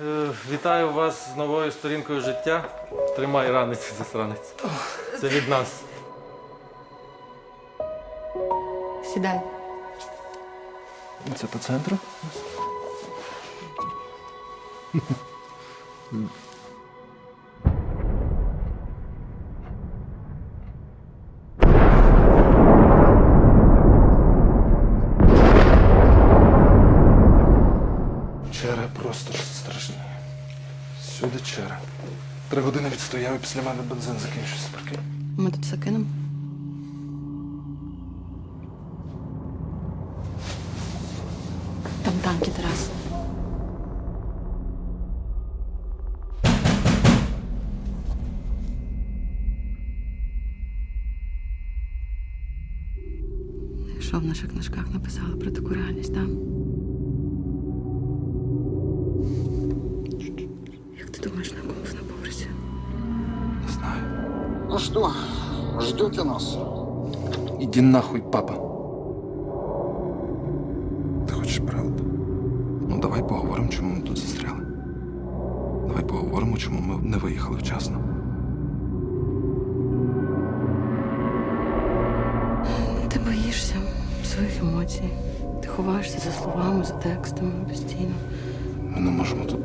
Е, Вітаю вас з новою сторінкою життя. Тримай ранець, засранець. Це від нас. Сідай. Це по центру? Просто страшні. Сюди черга. Три години відстояв і після мене бензин закінчився. Прикинь. Ми тут все кинемо. Там танки, Тарас. Що в наших книжках написали про таку реальність, так? Думаєш, на на поверсі? Не знаю. Ну что, ждете нас? Іди нахуй, папа. Ти хочеш правду? Ну давай поговоримо, чому ми тут застряли. Давай поговоримо, чому ми не виїхали вчасно. Ти боїшся своїх емоцій. Ти ховаєшся за словами, за текстами постійно. Ми не можемо тут